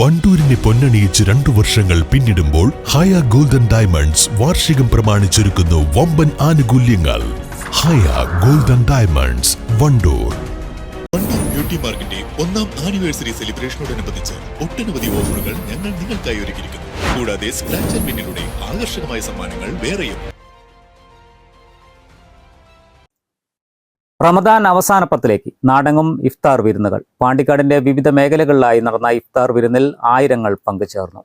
വണ്ടൂരിനെ പൊന്നണിയിച്ച് രണ്ടു വർഷങ്ങൾ പിന്നിടുമ്പോൾ ഹയ ഗോൾഡൻ ഡയമണ്ട്സ് വാർഷികം പ്രമാണിച്ചൊരുക്കുന്നു വമ്പൻ ആനുകൂല്യങ്ങൾ. Haya golden diamonds Wandoor. Wandoor beauty മാർക്കിന്റെ ഒന്നാം ആനിവേഴ്സറി സെലിബ്രേഷനോടനുബന്ധിച്ച് ഒട്ടനവധി ഓഫറുകൾ ഞങ്ങൾ നിങ്ങൾക്കായി ഒരുക്കിയിരിക്കുന്നു. കൂടാതെ സ്ക്രാച്ച് ആൻഡ് പിന്നിലൂടെ ആകർഷകമായ സമ്മാനങ്ങൾ വേറെയും. റമദാൻ അവസാനപ്പത്തിലേക്ക് നാടങ്ങും ഇഫ്താർ വിരുന്നുകൾ. പാണ്ടിക്കാടിന്റെ വിവിധ മേഖലകളിലായി നടന്ന ഇഫ്താർ വിരുന്നിൽ ആയിരങ്ങൾ പങ്കുചേർന്നു.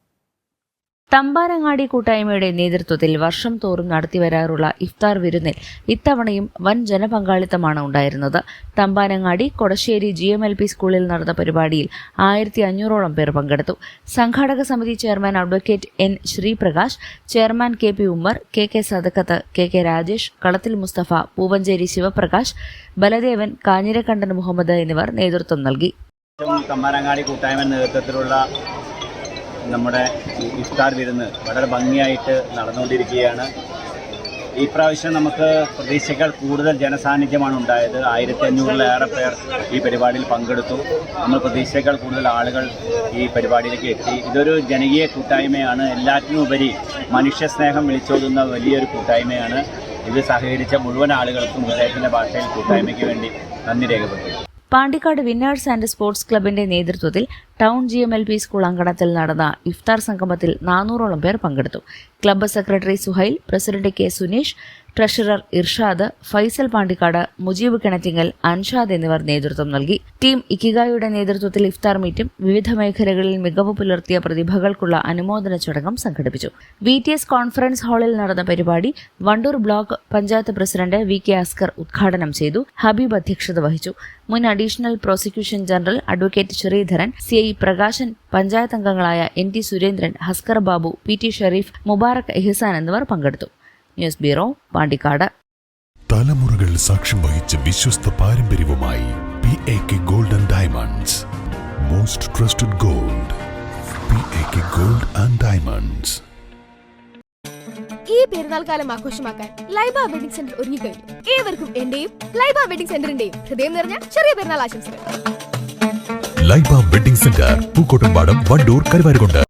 തമ്പാനങ്ങാടി കൂട്ടായ്മയുടെ നേതൃത്വത്തിൽ വർഷം തോറും നടത്തിവരാറുള്ള ഇഫ്താർ വിരുന്നിൽ ഇത്തവണയും വൻ ജനപങ്കാളിത്തമാണ് ഉണ്ടായിരുന്നത്. Thampanangadi Kodasseri G M L P സ്കൂളിൽ നടന്ന പരിപാടിയിൽ ആയിരത്തി അഞ്ഞൂറോളം പേർ പങ്കെടുത്തു. സംഘാടക സമിതി chairman advocate N Sreeprakash chairman K P Ummer K K Sadakkath K K Rajesh Kalathil Mustafa Poovancheri Sivaprakash ബലദേവൻ Kanjirakandan Muhammad എന്നിവർ നേതൃത്വം നൽകി. കമ്മാരങ്ങാടി കൂട്ടായ്മ നേതൃത്വത്തിലുള്ള നമ്മുടെ ഇഫ്താർ വിരുന്ന് വളരെ ഭംഗിയായിട്ട് നടന്നുകൊണ്ടിരിക്കുകയാണ്. ഈ പ്രാവശ്യം നമുക്ക് പ്രതീക്ഷകൾ കൂടുതൽ ജനസാന്നിധ്യമാണ് ഉണ്ടായത്. ആയിരത്തി അഞ്ഞൂറിലേറെ പേർ ഈ പരിപാടിയിൽ പങ്കെടുത്തു. നമ്മൾ പ്രതീക്ഷകൾ കൂടുതൽ ആളുകൾ ഈ പരിപാടിയിലേക്ക് എത്തി. ഇതൊരു ജനകീയ കൂട്ടായ്മയാണ്. എല്ലാറ്റിനും ഉപരി മനുഷ്യ സ്നേഹം വിളിച്ചോതുന്ന വലിയൊരു കൂട്ടായ്മയാണ്. ഇത് സഹകരിച്ച മുഴുവൻ ആളുകൾക്കും ഹൃദയത്തിന്റെ ഭാഷയിൽ കൂട്ടായ്മയ്ക്ക് വേണ്ടി നന്ദി രേഖപ്പെടുത്തുന്നു. പാണ്ടിക്കാട് വിന്നേഴ്സ് ആൻഡ് സ്പോർട്സ് ക്ലബിന്റെ നേതൃത്വത്തിൽ town G M L P school അങ്കണത്തിൽ നടന്ന ഇഫ്താർ സംഗമത്തിൽ നാനൂറോളം പേർ പങ്കെടുത്തു. Club secretary Suhail president K Suneesh treasurer Irshad Faisal Pandikkad Mujeeb Kinattingal Anshad എന്നിവർ നേതൃത്വം നൽകി. ടീം ഇക്കിഗായുടെ നേതൃത്വത്തിൽ ഇഫ്താർ മീറ്റും വിവിധ മേഖലകളിൽ മികവ് പുലർത്തിയ പ്രതിഭകൾക്കുള്ള അനുമോദന ചടങ്ങും സംഘടിപ്പിച്ചു. വി ടി എസ് കോൺഫറൻസ് ഹാളിൽ നടന്ന പരിപാടി Wandoor block panchayat president V K Askar ഉദ്ഘാടനം ചെയ്തു. ഹബീബ് അധ്യക്ഷത വഹിച്ചു. മുൻ additional prosecution general advocate Sreedharan C I Prakashan panchayat അംഗങ്ങളായ N T Surendran Haskar Babu P T Shareef Mubarak Ehsan എന്നിവർ പങ്കെടുത്തു. News bureau Pandikkad. തലമുറകൾ സാക്ഷ്യം വഹിച്ച വിശ്വസ്ത പാരമ്പര്യവുമായി P A K golden diamonds. Most trusted gold P A K gold and diamonds ഈ പെരുന്നാൾ കാലം ആഘോഷമാക്കാൻ ലൈബ വെഡിംഗ് സെന്റർ ഒരുങ്ങിക്കഴിഞ്ഞു. ഏവർക്കും എന്റെയും ലൈബ വെഡിംഗ് സെന്ററിന്റെയും ഹൃദയം നിറഞ്ഞ ചെറിയ പെരുന്നാൾ ആശംസകൾ. Laiba wedding centre Pookkottumpadam Wandoor Karuvarakundu.